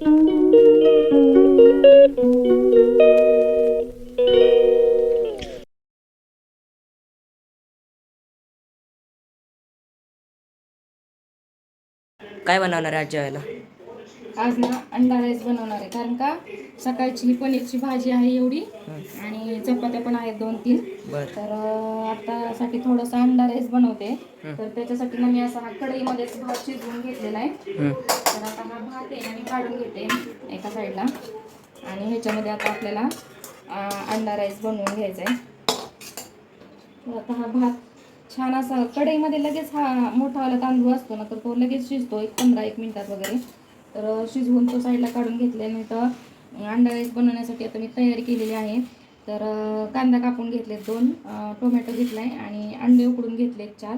काय बनवणार आहे आजच्या वेळेला आज ना अंडा राईस बनवणार आहे. कारण का सकाळची ही पनीरची भाजी आहे एवढी आणि चपात्या पण आहेत दोन तीन. तर अं, आता साठी थोडासा अंडा राईस बनवते. तर त्याच्यासाठी ना मी असा हा कढईमध्येच भात शिजवून घेतलेला आहे. तर आता हा भात आहे आणि काढून घेते एका साईडला. आणि ह्याच्यामध्ये आता आपल्याला अंडा राईस बनवून घ्यायचा आहे. आता हा भात छान असा कढईमध्ये लगेच हा मोठावाला तांदूळ असतो ना तर तो लगेच शिजतो एक पंधरा एक मिनिटात वगैरे. तर शिजवून तो साईडला काढून घेतल्याने तर अंडा राईस बनवण्यासाठी आता मी तयारी केलेली आहे. तर कांदा कापून घेतले दोन टोमॅटो घेतला आहे आणि अंडे उकडून घेतले चार.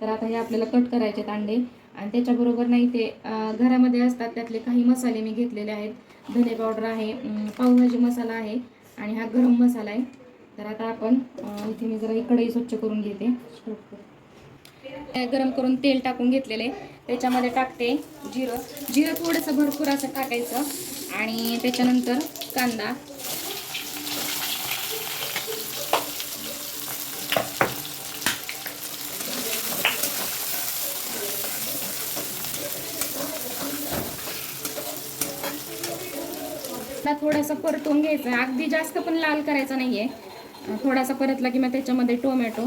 तर आता हे आपल्याला कट करायचे आहेत अंडे. आणि त्याच्याबरोबर नाही ते घरामध्ये असतात त्यातले काही मसाले मी घेतलेले आहेत. धने पावडर आहे पावभाजी मसाला आहे आणि हा गरम मसाला आहे. तर आता आपण इथे मी जरा ही कढई स्वच्छ करून घेते. गरम करून तेल टाकून घेतलेले. त्याच्यामध्ये टाकते जिरं. जिरं थोडंसं भरपूर असं टाकायचं. आणि त्याच्यानंतर कांदा. थोडासा परतून घ्यायचा. अगदी जास्त पण लाल करायचा नाहीये. थोडासा परतला की मग त्याच्यामध्ये टोमॅटो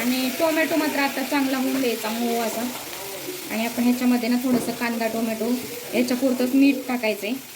आणि टोमॅटो मात्र आता चांगला होऊन द्यायचा मऊ असा आणि आपण ह्याच्यामध्ये ना थोडंसं कांदा टोमॅटो याच्यापुरतंच मीठ टाकायचं आहे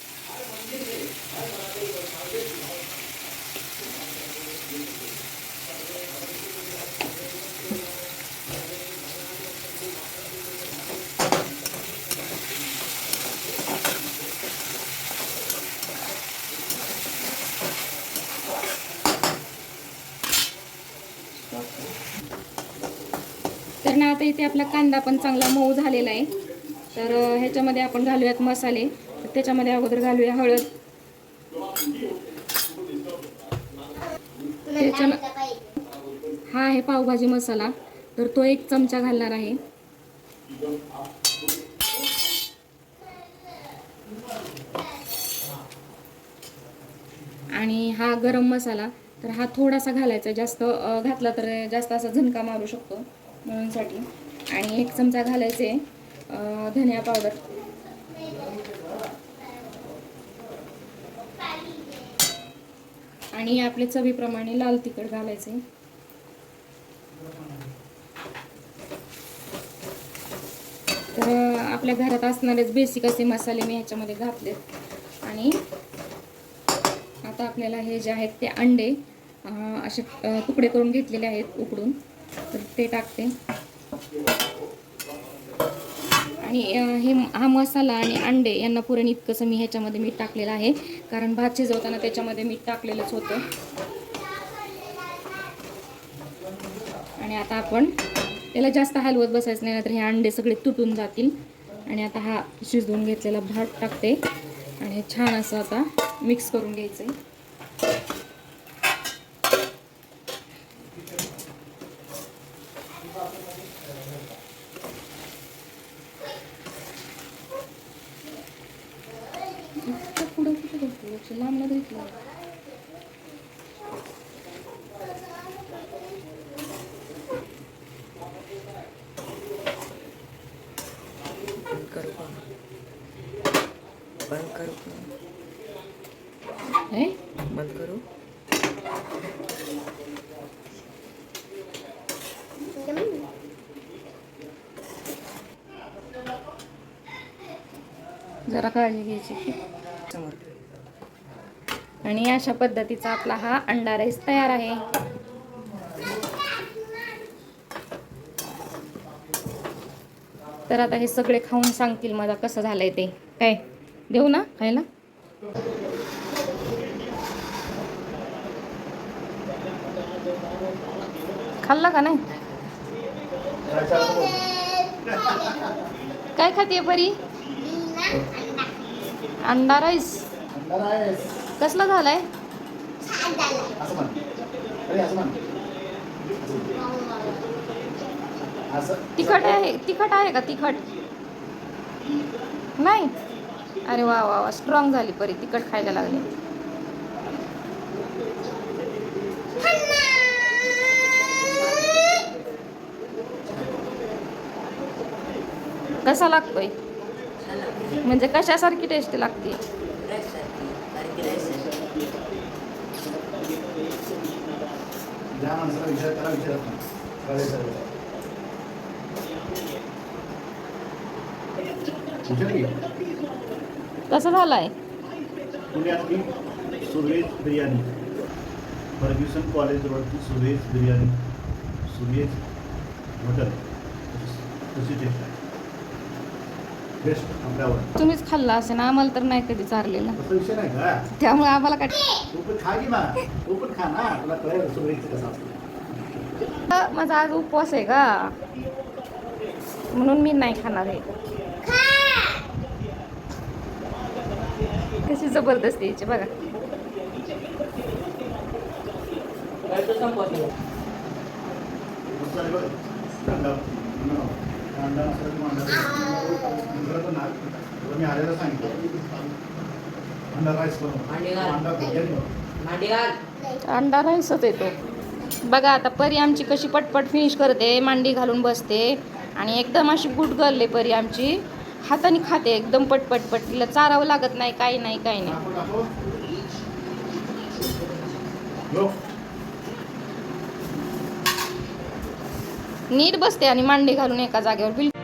कारण आता इथे आपला कांदा पण चांगला मऊ झालेला आहे. तर ह्याच्यामध्ये आपण घालूयात मसाले. तर त्याच्यामध्ये अगोदर घालूया हळद. त्याच्या हा आहे पावभाजी मसाला. तर तो एक चमचा घालणार आहे. आणि हा गरम मसाला. तर हा थोडासा घालायचा. जास्त घातला तर जास्त असा झणका मारू शकतो. म्हणूनसाठी. आणि एक चमचा घालायचे धनिया पावडर. आणि आपले चवीप्रमाणे लाल तिखट घालायचे. तर आपल्या घरात असणारेच बेसिक असे मसाले मी ह्याच्यामध्ये घातलेत आणि आता आपल्याला हे जे आहेत ते अंडे असे तुकडे करून घेतलेले आहेत उकडून. तर ते टाकते. आणि हे हा मसाला आणि अंडे यांना पुरण इतकंसं मी ह्याच्यामध्ये मीठ टाकलेलं आहे. कारण भात शिजवताना त्याच्यामध्ये मीठ टाकलेलंच होतं. आणि आता आपण त्याला जास्त हलवत बसायचं नाही तर हे अंडे सगळे तुटून जातील. आणि आता हा शिजवून घेतलेला भात टाकते. आणि छान असं आता मिक्स करून घ्यायचं आहे लक्ष न घेतलं बंद करू बंद करू हे? बंद करू? जरा काळजी घ्यायची समोर. आणि अशा पद्धतीचा आपला हा अंडा राईस तयार आहे. तर आता हे सगळे खाऊन सांगतील मला कसं झालंय ते. काय? देऊ ना? खायला खाल्ला का नाही? काय खाते परी? अंडा राईस. कसला झालाय? असं तिखट आहे तिखट आहे का तिखट? नाही? अरे वा वा वा स्ट्रॉंग झाली परी तिखट खायला लागली. कसा लागतोय? म्हणजे कशासारखी टेस्ट लागते? ज्या माणसाला विचार करा विचारत नाही. सर्व. कसा झालाय? पुण्यातली सुरेश बिर्याणी. फर्ग्युसन कॉलेजवरती सुरेश बिर्याणी. सुरेश हॉटेल तशी टेस्ट आहे. बेस्ट तुम्हीच खाल्ला असेल ना आम्हाला तर नाही कधी चारलेलं. तसा विषय नाही का? त्यामुळे आम्हाला काय तू पण खा की ना तू पण खा ना. तुला कळेल सुरेशचं कसं असतं माझा आज उपवास आहे का? म्हणून मी नाही खाणार आहे. कशी जबरदस्ती याची बघा. मांडा मी सांगितलं अंडा राईस बनव अंडा अंडा राईसच येतो. बघा आता परी आमची कशी पटपट फिनिश करते मांडी घालून बसते आणि एकदम अशी गुट गरले परी आमची. हाताने खाते एकदम पटपट पट तिला चारावं लागत नाही काही नाही काही नाही. नीट बसते आणि मांडी घालून एका जागेवर बिलकुल